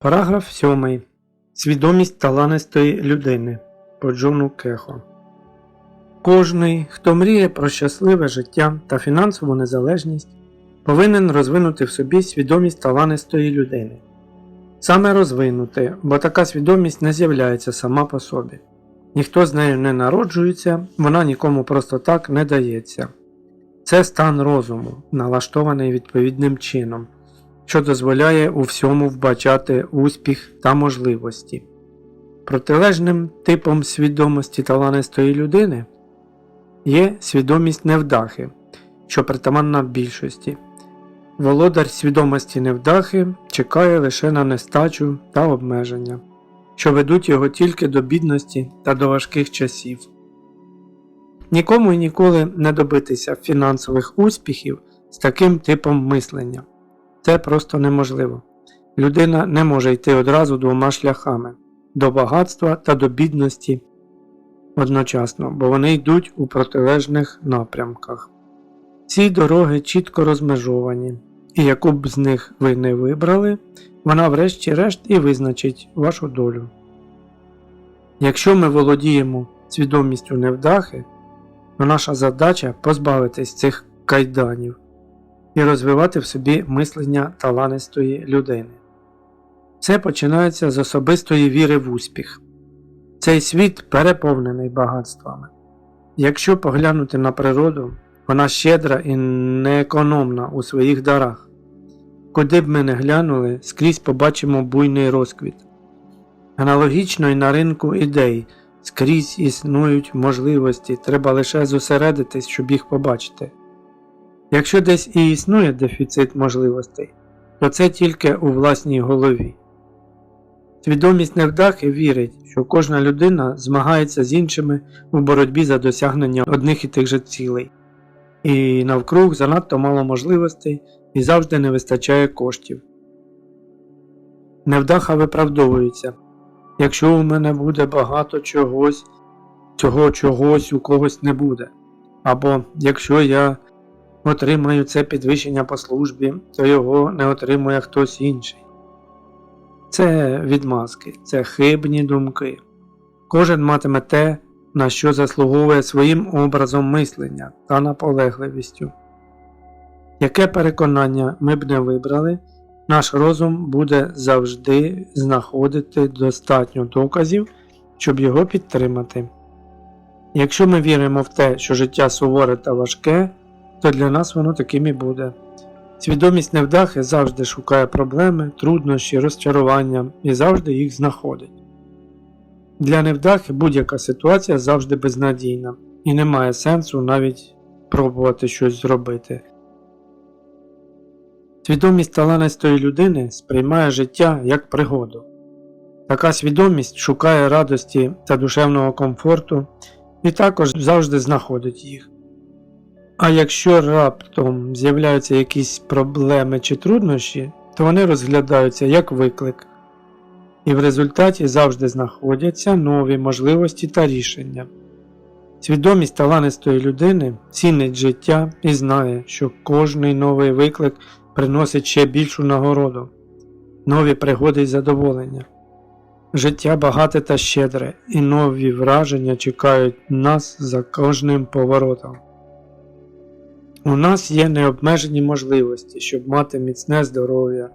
Параграф 7. Свідомість таланистої людини по Джону Кехо. Кожний, хто мріє про щасливе життя та фінансову незалежність, повинен розвинути в собі свідомість таланистої людини. Саме розвинути, бо така свідомість не з'являється сама по собі. Ніхто з нею не народжується, вона нікому просто так не дається. Це стан розуму, налаштований відповідним чином що дозволяє у всьому вбачати успіх та можливості. Протилежним типом свідомості таланистої людини є свідомість невдахи, що притаманна більшості. Володар свідомості невдахи чекає лише на нестачу та обмеження, що ведуть його тільки до бідності та до важких часів. Нікому і ніколи не добитися фінансових успіхів з таким типом мислення. Це просто неможливо. Людина не може йти одразу двома шляхами до багатства та до бідності одночасно, бо вони йдуть у протилежних напрямках. Ці дороги чітко розмежовані, і яку б з них ви не вибрали, вона врешті-решт і визначить вашу долю. Якщо ми володіємо свідомістю невдахи, то наша задача позбавитись цих кайданів і розвивати в собі мислення таланистої людини. Це починається з особистої віри в успіх. Цей світ переповнений багатствами. Якщо поглянути на природу, вона щедра і неекономна у своїх дарах. Куди б ми не глянули, скрізь побачимо буйний розквіт. Аналогічно і на ринку ідей скрізь існують можливості, треба лише зосередитись, щоб їх побачити. Якщо десь і існує дефіцит можливостей, то це тільки у власній голові. Свідомість невдахи вірить, що кожна людина змагається з іншими у боротьбі за досягнення одних і тих же цілей, і навкруг занадто мало можливостей і завжди не вистачає коштів. Невдаха виправдовується якщо у мене буде багато чогось, цього чогось у когось не буде, або якщо я отримаю це підвищення по службі, то його не отримує хтось інший. Це відмазки, це хибні думки. Кожен матиме те, на що заслуговує своїм образом мислення та наполегливістю. Яке переконання ми б не вибрали, наш розум буде завжди знаходити достатньо доказів, щоб його підтримати. Якщо ми віримо в те, що життя суворе та важке, то для нас воно таким і буде. Свідомість невдахи завжди шукає проблеми, труднощі, розчарування і завжди їх знаходить. Для невдахи будь-яка ситуація завжди безнадійна і не має сенсу навіть пробувати щось зробити. Свідомість таланистої людини сприймає життя як пригоду. Така свідомість шукає радості та душевного комфорту і також завжди знаходить їх. А якщо раптом з'являються якісь проблеми чи труднощі, то вони розглядаються як виклик, і в результаті завжди знаходяться нові можливості та рішення. Свідомість таланистої людини цінить життя і знає, що кожний новий виклик приносить ще більшу нагороду, нові пригоди й задоволення. Життя багате та щедре, і нові враження чекають нас за кожним поворотом. У нас є необмежені можливості, щоб мати міцне здоров'я,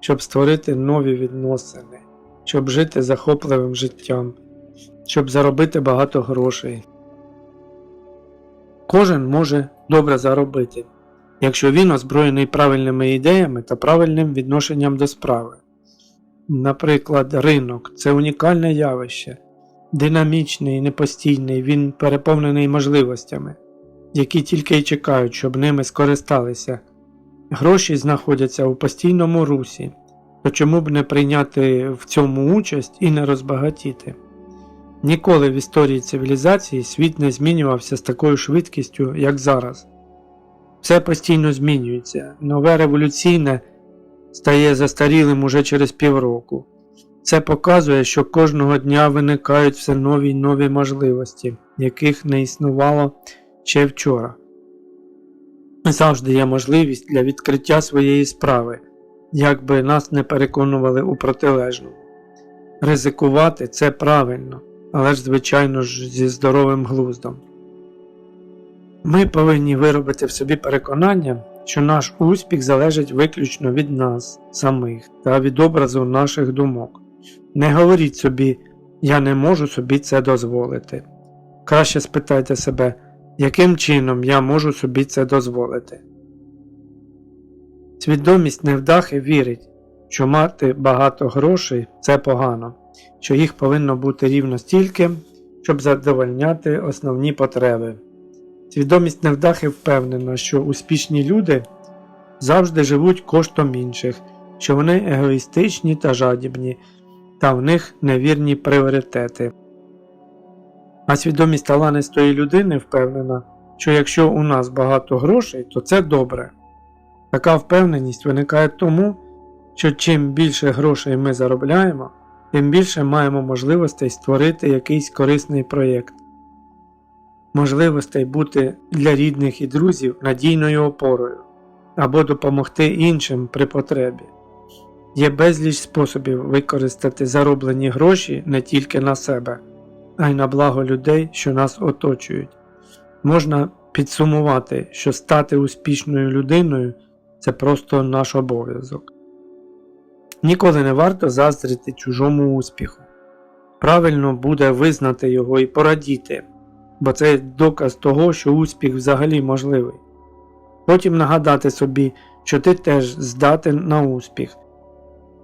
щоб створити нові відносини, щоб жити захопливим життям, щоб заробити багато грошей. Кожен може добре заробити, якщо він озброєний правильними ідеями та правильним відношенням до справи. Наприклад, ринок це унікальне явище, динамічний непостійний, він переповнений можливостями які тільки й чекають, щоб ними скористалися. Гроші знаходяться у постійному русі, то чому б не прийняти в цьому участь і не розбагатіти? Ніколи в історії цивілізації світ не змінювався з такою швидкістю, як зараз. Все постійно змінюється, нове революційне стає застарілим уже через півроку. Це показує, що кожного дня виникають все нові й нові можливості, яких не існувало ще вчора. Завжди є можливість для відкриття своєї справи, як би нас не переконували у протилежному. Ризикувати це правильно, але ж, звичайно ж, зі здоровим глуздом. Ми повинні виробити в собі переконання, що наш успіх залежить виключно від нас самих та від образу наших думок. Не говоріть собі, я не можу собі це дозволити. Краще спитайте себе, яким чином я можу собі це дозволити. Свідомість невдахи вірить, що мати багато грошей це погано, що їх повинно бути рівно стільки, щоб задовольняти основні потреби. Свідомість невдахи впевнена, що успішні люди завжди живуть коштом інших, що вони егоїстичні та жадібні, та в них невірні пріоритети. А свідомість таланистої людини впевнена, що якщо у нас багато грошей, то це добре. Така впевненість виникає тому, що чим більше грошей ми заробляємо, тим більше маємо можливостей створити якийсь корисний проєкт, можливостей бути для рідних і друзів надійною опорою або допомогти іншим при потребі. Є безліч способів використати зароблені гроші не тільки на себе, а й на благо людей, що нас оточують. Можна підсумувати, що стати успішною людиною це просто наш обов'язок. Ніколи не варто заздрити чужому успіху. Правильно буде визнати його і порадіти, бо це доказ того, що успіх взагалі можливий. Потім нагадати собі, що ти теж здатен на успіх.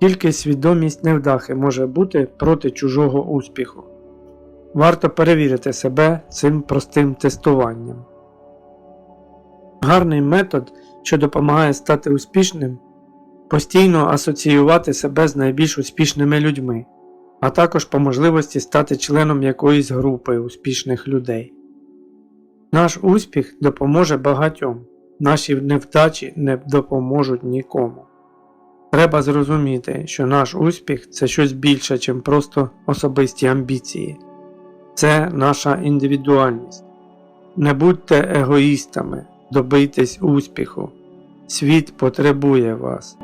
Тільки свідомість невдахи може бути проти чужого успіху. Варто перевірити себе цим простим тестуванням. Гарний метод, що допомагає стати успішним, постійно асоціювати себе з найбільш успішними людьми, а також по можливості стати членом якоїсь групи успішних людей. Наш успіх допоможе багатьом, наші невдачі не допоможуть нікому. Треба зрозуміти, що наш успіх це щось більше, ніж просто особисті амбіції. Це наша індивідуальність. Не будьте егоїстами, добийтесь успіху. Світ потребує вас.